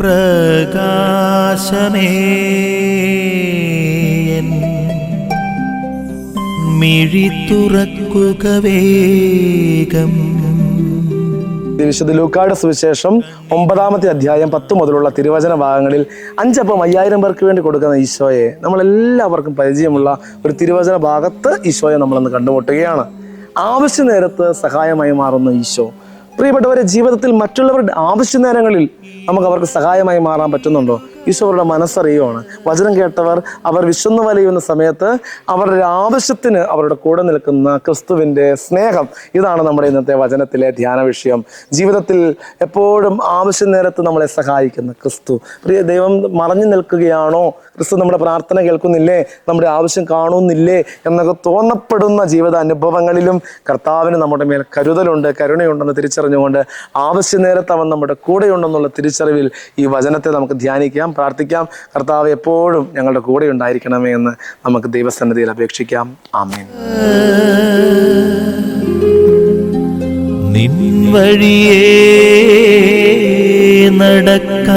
പ്രകാശമേ. മിഴി തുറക്കുക വേഗം. വിശുദ്ധ സുവിശേഷം ഒമ്പതാമത്തെ അധ്യായം പത്ത് മുതലുള്ള തിരുവചന ഭാഗങ്ങളിൽ അഞ്ചപ്പം അയ്യായിരം പേർക്ക് വേണ്ടി കൊടുക്കുന്ന ഈശോയെ നമ്മളെല്ലാവർക്കും പരിചയമുള്ള ഒരു തിരുവചന ഭാഗത്ത് ഈശോയെ നമ്മളൊന്ന് കണ്ടുമുട്ടുകയാണ്. ആവശ്യ നേരത്ത് സഹായമായി മാറുന്ന ഈശോ പ്രിയപ്പെട്ടവരെ ജീവിതത്തിൽ മറ്റുള്ളവരുടെ ആവശ്യ നേരങ്ങളിൽ നമുക്ക് അവർക്ക് സഹായമായി മാറാൻ പറ്റുന്നുണ്ടോ? ഈശോ അവരുടെ മനസ്സറിയുവാണ്. വചനം കേട്ടവർ അവർ വിശന്നു വലയുന്ന സമയത്ത് അവരുടെ ആവശ്യത്തിന് അവരുടെ കൂടെ നിൽക്കുന്ന ക്രിസ്തുവിന്റെ സ്നേഹം. ഇതാണ് നമ്മുടെ ഇന്നത്തെ വചനത്തിലെ ധ്യാന വിഷയം. ജീവിതത്തിൽ എപ്പോഴും ആവശ്യ നേരത്ത് നമ്മളെ സഹായിക്കുന്ന ക്രിസ്തു. പ്രിയ ദൈവം മറഞ്ഞു നിൽക്കുകയാണോ? ക്രിസ്തു നമ്മുടെ പ്രാർത്ഥന കേൾക്കുന്നില്ലേ? നമ്മുടെ ആവശ്യം കാണുന്നില്ലേ? എന്നൊക്കെ തോന്നപ്പെടുന്ന ജീവിത അനുഭവങ്ങളിലും കർത്താവിന് നമ്മുടെ മേൽ കരുതലുണ്ട് കരുണയുണ്ടെന്ന് തിരിച്ചറിഞ്ഞുകൊണ്ട് ആവശ്യ നേരത്ത് അവൻ നമ്മുടെ കൂടെയുണ്ടെന്നുള്ള തിരിച്ചറിവിൽ ഈ വചനത്തെ നമുക്ക് ധ്യാനിക്കാം. പ്രാർത്ഥിക്കാം. കർത്താവ് എപ്പോഴും ഞങ്ങളുടെ കൂടെ ഉണ്ടായിരിക്കണമേ എന്ന് നമുക്ക് ദൈവസന്നിധിയിൽ അപേക്ഷിക്കാം. ആമേൻ. നിൻ നടക്ക